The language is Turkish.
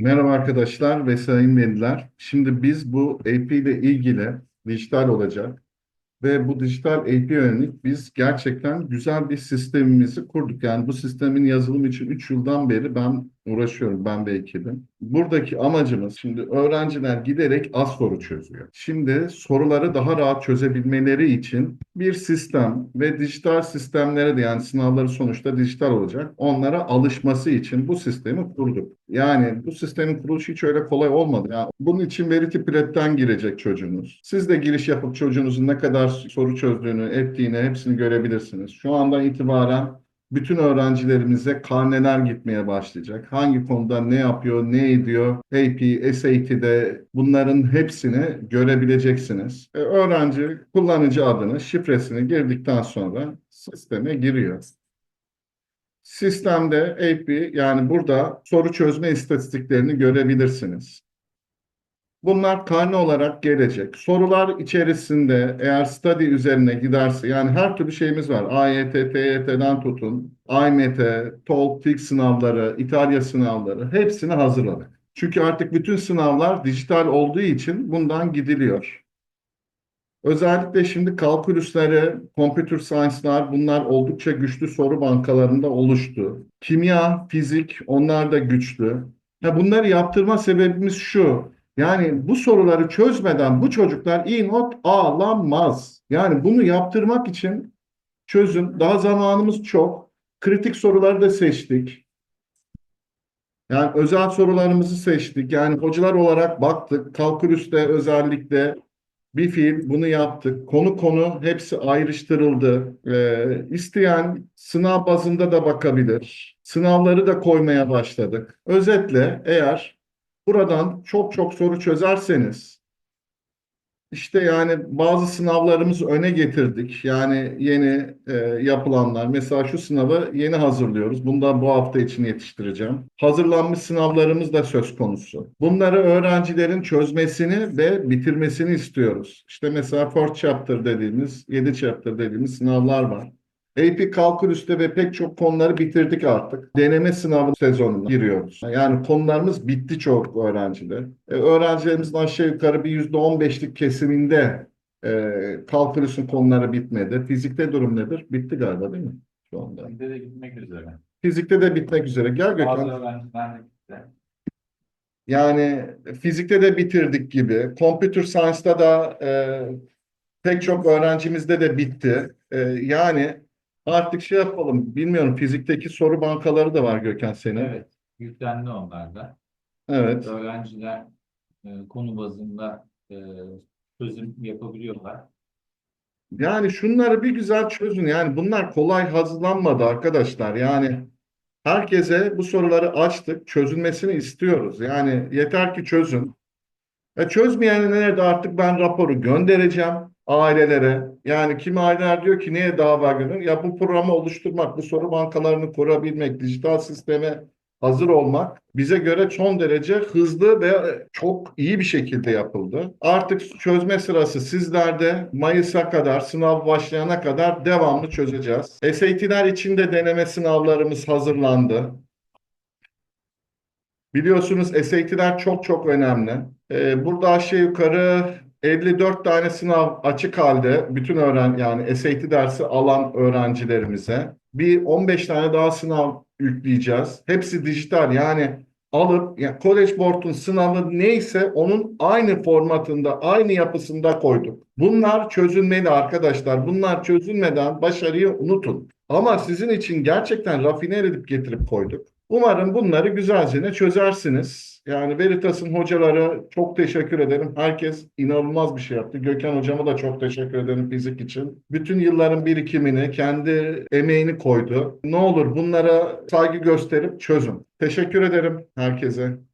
Merhaba arkadaşlar ve sayın veliler. Şimdi biz bu AP ile ilgili dijital olacak ve bu dijital AP yönelik biz gerçekten güzel bir sistemimizi kurduk. Yani bu sistemin yazılımı için 3 yıldan beri ben uğraşıyorum, ben ve ekibim. Buradaki amacımız şimdi öğrenciler giderek az soru çözüyor. Şimdi soruları daha rahat çözebilmeleri için bir sistem ve dijital sistemlere de yani sınavları sonuçta dijital olacak. Onlara alışması için bu sistemi kurduk. Yani bu sistemin kuruluşu hiç öyle kolay olmadı. Yani bunun için Verity Prep'ten girecek çocuğunuz. Siz de giriş yapıp çocuğunuzun ne kadar soru çözdüğünü, ettiğini hepsini görebilirsiniz. Şu andan itibaren bütün öğrencilerimize karneler gitmeye başlayacak. Hangi konuda ne yapıyor, ne ediyor, AP, SAT'de bunların hepsini görebileceksiniz. E, öğrenci kullanıcı adını, şifresini girdikten sonra sisteme giriyor. Sistemde AP yani burada soru çözme istatistiklerini görebilirsiniz. Bunlar karne olarak gelecek. Sorular içerisinde eğer study üzerine giderse yani her türlü şeyimiz var. AYT, TYT'den tutun, AYMT, TOEFL, TİK sınavları, İtalya sınavları hepsini hazırladık. Çünkü artık bütün sınavlar dijital olduğu için bundan gidiliyor. Özellikle şimdi kalkülüsleri, computer science'lar bunlar oldukça güçlü soru bankalarında oluştu. Kimya, fizik onlar da güçlü. Ya bunları yaptırma sebebimiz şu. Yani bu soruları çözmeden bu çocuklar iyi not alamaz. Yani bunu yaptırmak için çözüm. Daha zamanımız çok. Kritik soruları da seçtik. Yani özel sorularımızı seçtik. Yani hocalar olarak baktık. Kalkülüste özellikle bir fiil bunu yaptık. Konu konu hepsi ayrıştırıldı. Ee, isteyen sınav bazında da bakabilir. Sınavları da koymaya başladık. Özetle eğer buradan çok çok soru çözerseniz işte yani bazı sınavlarımızı öne getirdik. Yani yeni e, yapılanlar. Mesela şu sınavı yeni hazırlıyoruz. Bundan bu hafta için yetiştireceğim. Hazırlanmış sınavlarımız da söz konusu. Bunları öğrencilerin çözmesini ve bitirmesini istiyoruz. İşte mesela fourth chapter dediğimiz, 7 chapter dediğimiz sınavlar var. AP Kalkülüs'te ve pek çok konuları bitirdik artık. Deneme sınavı sezonuna giriyoruz. Yani konularımız bitti çok öğrencide. E, öğrencilerimizin aşağı yukarı bir %15'lik kesiminde e, kalkülüsün konuları bitmedi. Fizikte durum nedir? Bitti galiba değil mi? Şu anda. Bende de gitmek üzere. Fizikte de bitmek üzere. Gel Bazı Gökhan. öğrenciler de gitti. Yani fizikte de bitirdik gibi. Computer Science'da da e, pek çok öğrencimizde de bitti. E, yani artık şey yapalım. Bilmiyorum fizikteki soru bankaları da var Gökhan senin. Evet, yüklendi onlar da. Evet. Öğrenciler e, konu bazında e, çözüm yapabiliyorlar. Yani şunları bir güzel çözün. Yani bunlar kolay hazırlanmadı arkadaşlar. Yani herkese bu soruları açtık. Çözülmesini istiyoruz. Yani yeter ki çözün. E çözmeyenlere de artık ben raporu göndereceğim ailelere. Yani kimi aileler diyor ki niye dava gönderin? Ya bu programı oluşturmak, bu soru bankalarını kurabilmek, dijital sisteme hazır olmak bize göre son derece hızlı ve çok iyi bir şekilde yapıldı. Artık çözme sırası sizlerde. Mayıs'a kadar, sınav başlayana kadar devamlı çözeceğiz. SAT'ler için de deneme sınavlarımız hazırlandı. Biliyorsunuz SAT'ler çok çok önemli. Ee, burada aşağı yukarı 54 tane sınav açık halde bütün öğren yani SAT dersi alan öğrencilerimize bir 15 tane daha sınav yükleyeceğiz. Hepsi dijital yani alıp yani College Board'un sınavı neyse onun aynı formatında, aynı yapısında koyduk. Bunlar çözülmeli arkadaşlar. Bunlar çözülmeden başarıyı unutun. Ama sizin için gerçekten rafine edip getirip koyduk. Umarım bunları güzelce çözersiniz. Yani Veritas'ın hocaları çok teşekkür ederim. Herkes inanılmaz bir şey yaptı. Gökhan hocama da çok teşekkür ederim fizik için. Bütün yılların birikimini, kendi emeğini koydu. Ne olur bunlara saygı gösterip çözün. Teşekkür ederim herkese.